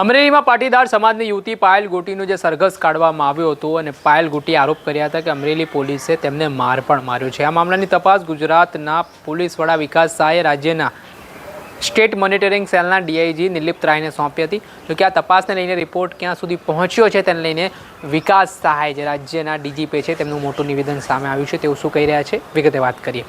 અમરેલીમાં પાટીદાર સમાજની યુવતી પાયલ ગોટીનું જે સરઘસ કાઢવામાં આવ્યો હતો અને પાયલ ગોટી આરોપ કર્યા હતા કે અમરેલી પોલીસે તેમને માર પણ માર્યો છે. આ મામલાની તપાસ ગુજરાતના પોલીસ વડા વિકાસ શાહે રાજ્યના સ્ટેટ મોનિટરિંગ સેલના ડીઆઈજી નિલિપ્ત રાયને સોંપી હતી. જોકે આ તપાસને લઈને રિપોર્ટ ક્યાં સુધી પહોંચ્યો છે તેને લઈને વિકાસ સહાય જે રાજ્યના ડીજીપી છે તેમનું મોટું નિવેદન સામે આવ્યું છે. તેવું શું કહી રહ્યા છે? વિગતે વાત કરીએ.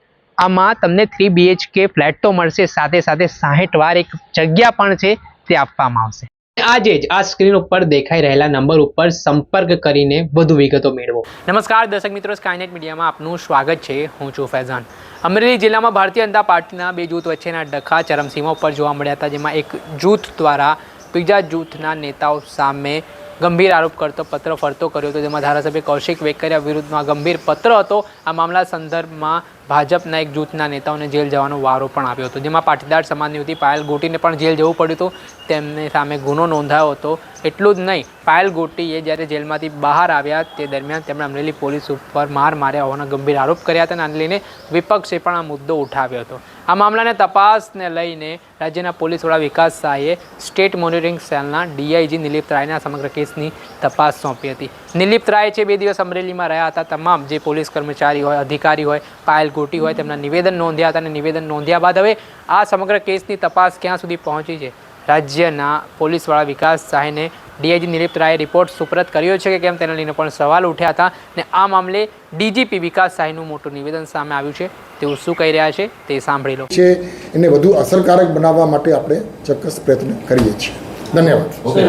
આમાં તમને થ્રી બીએચકે ફ્લેટ તો મળશે સાથે સાથે સાહીઠ વાર એક જગ્યા પણ છે તે આપવામાં આવશે. આજે જ આ સ્ક્રીન ઉપર દેખાઈ રહેલા નંબર ઉપર સંપર્ક કરીને વધુ વિગતો મેળવો. નમસ્કાર દર્શક મિત્રો સ્કાયનેટ મીડિયામાં આપનું સ્વાગત છે. હું છું ફૈઝાન. અમરેલી જિલ્લામાં ભારતીય જનતા પાર્ટીના બે જૂથ વચ્ચેના ડખા ચરમસીમા ઉપર જોવા મળ્યા હતા જેમાં એક જૂથ દ્વારા બીજા જૂથના નેતાઓ સામે ગંભીર આરોપ કરતો પત્ર ફરતો કર્યો હતો જેમાં ધારાસભ્ય કૌશિક વેકરિયા વિરુદ્ધમાં ગંભીર પત્ર હતો. આ મામલા સંદર્ભમાં ભાજપના એક જૂથના નેતાઓને જેલ જવાનો વારો પણ આવ્યો હતો, જેમાં પાટીદાર સમાજની હતી પાયલ ગોટીને પણ જેલ જવું પડ્યું હતું. તેમને સામે ગુનો નોંધાયો હતો. એટલું જ નહીં, પાયલ ગોટીએ જ્યારે જેલમાંથી બહાર આવ્યા તે દરમિયાન તેમણે અમરેલી પોલીસ ઉપર માર માર્યા હોવાના ગંભીર આરોપ કર્યા હતા અને લઈને વિપક્ષે પણ આ મુદ્દો ઉઠાવ્યો હતો. આ મામલાને તપાસને લઈને રાજ્યના પોલીસ વડા વિકાસ શાહે સ્ટેટ મોનિટરિંગ સેલના ડીઆઈજી નિલિપ્ત રાયને સમગ્ર કેસની તપાસ સોંપી હતી. નિલિપ્ત રાય છે, બે દિવસ અમરેલીમાં રહ્યા હતા. તમામ જે પોલીસ કર્મચારી હોય, અધિકારી હોય, પાયલ ગોટી હોય તેમના નિવેદન નોંધ્યા હતા અને નિવેદન નોંધ્યા બાદ હવે આ સમગ્ર કેસની તપાસ ક્યાં સુધી પહોંચી છે? રાજ્યના પોલીસવાળા વિકાસ સાહેને ડીઆઈજી નિલિપ્ત રાયે રિપોર્ટ સુપ્રત કર્યો છે કે કેમ તેના લઈને પણ સવાલ ઉઠ્યા હતા અને આ મામલે ડીજીપી વિકાસ શાહીનું મોટું નિવેદન સામે આવ્યું છે. તેઓ શું કહી રહ્યા છે તે સાંભળી લો. છે, એને વધુ અસરકારક બનાવવા માટે આપણે ચોક્કસ પ્રયત્ન કરીએ છીએ. ધન્યવાદ. ઓકે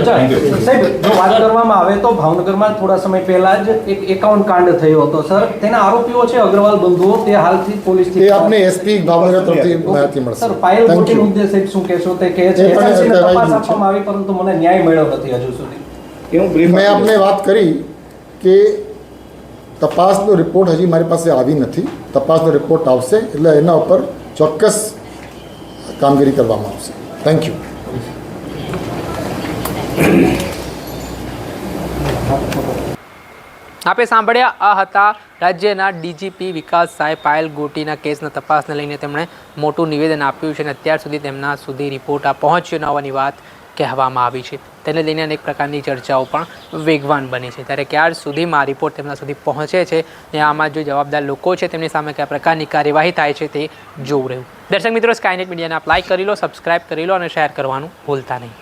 સાહેબ જો વાત કરવામાં આવે તો ભાવનગરમાં થોડા સમય પહેલા જ એક એકાઉન્ટ કાંડ થયો હતો સર. તેના આરોપીઓ છે અગ્રવાલ બંધુઓ તે હાલથી પોલીસ એ આપને એસપી ભાવનગર તરફથી માહિતી મળશે. સર પાયલ મોટી મુદ્દે સાહેબ શું કહેશો તે કહે છે? એ પણ SIC ને કહેવાય તપાસ આપવામાં આવી પરંતુ મને ન્યાય મળ્યો નથી હજુ સુધી. મેં આપને વાત કરી કે તપાસનો રિપોર્ટ હજી મારી પાસે આવી નથી. તપાસનો રિપોર્ટ આવશે એટલે એના ઉપર ચોક્કસ કામગીરી કરવામાં આવશે. થેન્ક યુ આપે સાંભળ્યા, આ હતા રાજ્યના ડીજીપી વિકાસ સાહેબ પાયલ ગોટીના કેસના તપાસને લઈને તેમણે મોટું નિવેદન આપ્યું છે અને અત્યાર સુધી તેમના સુધી રિપોર્ટ આ પહોંચ્યો ન હોવાની વાત કહેવામાં આવી છે. તેને લઈને અનેક પ્રકારની ચર્ચાઓ પણ વેગવાન બની છે. ત્યારે ક્યાર સુધીમાં રિપોર્ટ તેમના સુધી પહોંચે છે અને આમાં જો જવાબદાર લોકો છે તેમની સામે કયા પ્રકારની કાર્યવાહી થાય છે તે જોવું રહ્યું. દર્શક મિત્રો સ્કાયનેટ મીડિયાને આપ લાઇક કરી લો સબસ્ક્રાઇબ કરી લો અને શેર કરવાનું ભૂલતા નહીં.